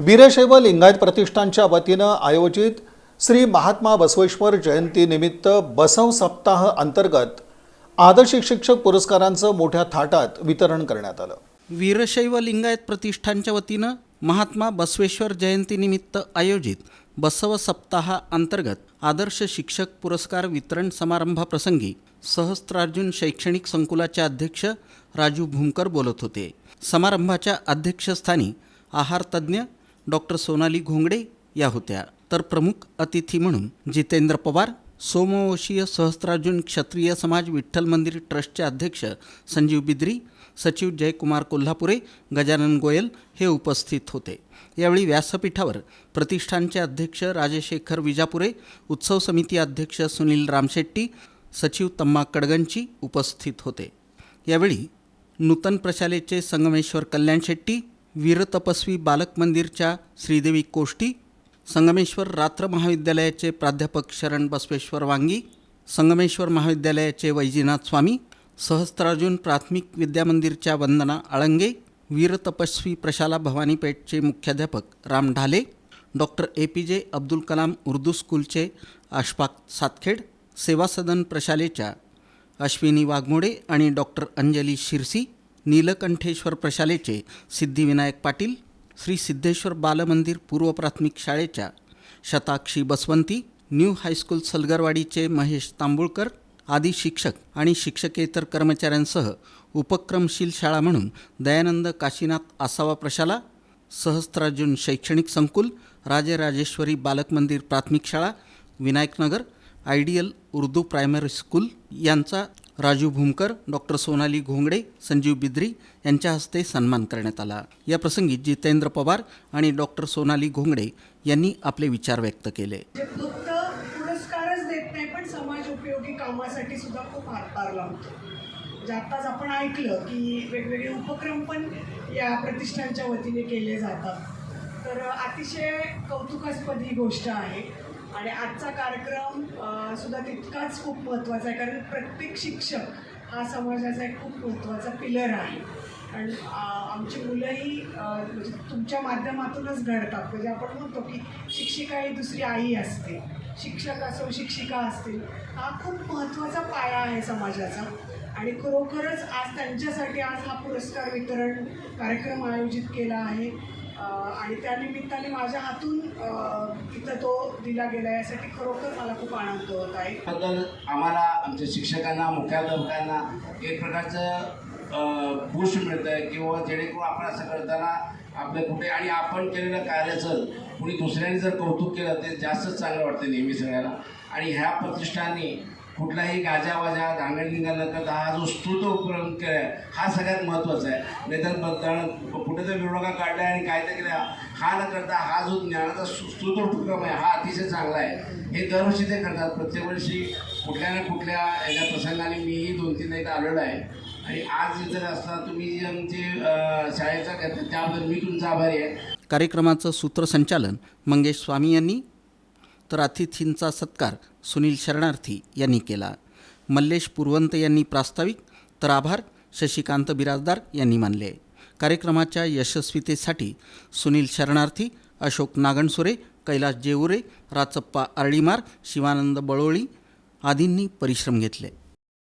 वीरशैव लिंगायत प्रतिष्ठानच्या वतीनं आयोजित श्री महात्मा बसवेश्वर जयंतीनिमित्त बसव सप्ताह अंतर्गत आदर्श शिक्षक पुरस्कारांचं मोठ्या थाटात वितरण करण्यात आलं. वीरशैव लिंगायत प्रतिष्ठानच्या वतीनं महात्मा बसवेश्वर जयंतीनिमित्त आयोजित बसव सप्ताहा अंतर्गत आदर्श शिक्षक पुरस्कार वितरण समारंभाप्रसंगी सहस्त्रार्जुन शैक्षणिक संकुलाचे अध्यक्ष राजू भूमकर बोलत होते. समारंभाच्या अध्यक्षस्थानी आहारतज्ज्ञ डॉक्टर सोनाली घोंगडे या होत्या. तर प्रमुख अतिथी म्हणून जितेंद्र पवार सोमवंशीय सहस्त्रार्जुन क्षत्रिय समाज विठ्ठल मंदिर ट्रस्टचे अध्यक्ष संजीव बिद्री सचिव जयकुमार कोल्हापुरे गजानन गोयल हे उपस्थित होते. यावेळी व्यासपीठावर प्रतिष्ठानचे अध्यक्ष राजशेखर विजापुरे उत्सव समिती अध्यक्ष सुनील रामशेट्टी सचिव तम्मा कडगंची उपस्थित होते. यावेळी नूतन प्रशालेचे संगमेश्वर कल्याण शेट्टी वीरतपस्वी बालक मंदिरच्या श्रीदेवी कोष्टी संगमेश्वर रात्र महाविद्यालयाचे प्राध्यापक शरण बसवेश्वर वांगी संगमेश्वर महाविद्यालयाचे वैजीनाथ स्वामी सहस्त्रार्जुन प्राथमिक विद्यामंदिरच्या वंदना आळंगे वीरतपस्वी प्रशाला भवानीपेठचे मुख्याध्यापक Ram Dhale doctor A P J Abdul Kalam Urdu स्कूलचे आशफाक सातखेड सेवा सदन प्रशालेच्या अश्विनी वाघमोडे आणि डॉक्टर अंजली शिरसी नीलकंठेश्वर प्रशालेचे सिद्धिविनायक पाटील श्री सिद्धेश्वर बालमंदिर पूर्व प्राथमिक शाळेच्या Shatakshi Baswanti new high school सलगरवाडीचे Mahesh Tambulkar आदी शिक्षक आणि शिक्षकेतर कर्मचाऱ्यांसह उपक्रमशील शाळा म्हणून दयानंद काशीनाथ आसावा प्रशाला सहस्त्रार्जुन शैक्षणिक संकुल राजेराजेश्वरी बालक मंदिर प्राथमिक शाळा Vinayaknagar ideal Urdu primary school यांचा राजू भूमकर डॉक्टर सोनाली घोंगडे संजीव बिद्री यांच्या हस्ते सन्मान करण्यात आला. या प्रसंगी जितेंद्र पवार आणि डॉक्टर सोनाली घोंगडे यांनी आपले विचार व्यक्त केले. पुरस्कारच देत नाही पण समाज उपयोगी कामासाठी सुद्धा खूप हातभार लावतो. म्हणजे आत्ताच आपण ऐकलं की वेगवेगळे उपक्रम पण या प्रतिष्ठानच्या वतीने केले जातात. तर अतिशय कौतुकास्पद ही गोष्ट आहे. आणि आजचा कार्यक्रम सुद्धा तितकाच खूप महत्त्वाचा आहे कारण प्रत्येक शिक्षक हा समाजाचा एक खूप महत्त्वाचा पिलर आहे. आणि आमची मुलंही म्हणजे तुमच्या माध्यमातूनच घडतात. म्हणजे आपण म्हणतो की शिक्षिका ही दुसरी आई असते. शिक्षक असो शिक्षिका असतील हा खूप महत्त्वाचा पाया आहे समाजाचा. आणि खरोखरच आज त्यांच्यासाठी आज हा पुरस्कार वितरण कार्यक्रम आयोजित केला आहे. आणि त्या निमित्ताने माझ्या हातून इथं तो दिला गेला यासाठी खरोखर मला खूप आनंद होत आहे. बद्दल आम्हाला आमच्या शिक्षकांना मुख्याध्यापकांना एक प्रकारचं बूस्ट मिळतं आहे किंवा जेणेकरून आपण असं करताना आपलं कुठे आणि आपण केलेलं कार्याचं कुणी दुसऱ्याने जर कौतुक केलं ते जास्तच चांगलं वाटतं नेहमी सगळ्याला. आणि ह्या प्रतिष्ठाननी कुठलाही गाजावाजा धांगडधिंगा न करता हा जो स्तुत उपक्रम केला हा सगळ्यात महत्त्वाचा आहे. नाहीतरबद्दल कुठेतरी मिरवणुका काढल्या आणि काय तर केल्या हा न करता हा जो ज्ञानाचा सु- स्तुत उपक्रम आहे हा अतिशय चांगला आहे. हे दरवर्षी ते करतात. प्रत्येक वर्षी कुठल्या ना कुठल्या याच्या प्रसंगाने मीही दोन तीन एकदा आलेलो आहे. आणि आज जर असता तुम्ही जे आमचे शाळेचा त्याबद्दल मी तुमचा आभारी आहे. कार्यक्रमाचं सूत्रसंचालन मंगेश स्वामी यांनी तर अतिथींचा सत्कार सुनील शरणार्थी यांनी केला. मल्लेश पुरवंत यांनी प्रास्ताविक तर आभार शशिकांत बिराजदार यांनी मानले. कार्यक्रमाच्या यशस्वीतेसाठी सुनील शरणार्थी अशोक नागणसुरे कैलास जेवुरे राचप्पा अर्डीमार शिवानंद बळोळी आदींनी परिश्रम घेतले.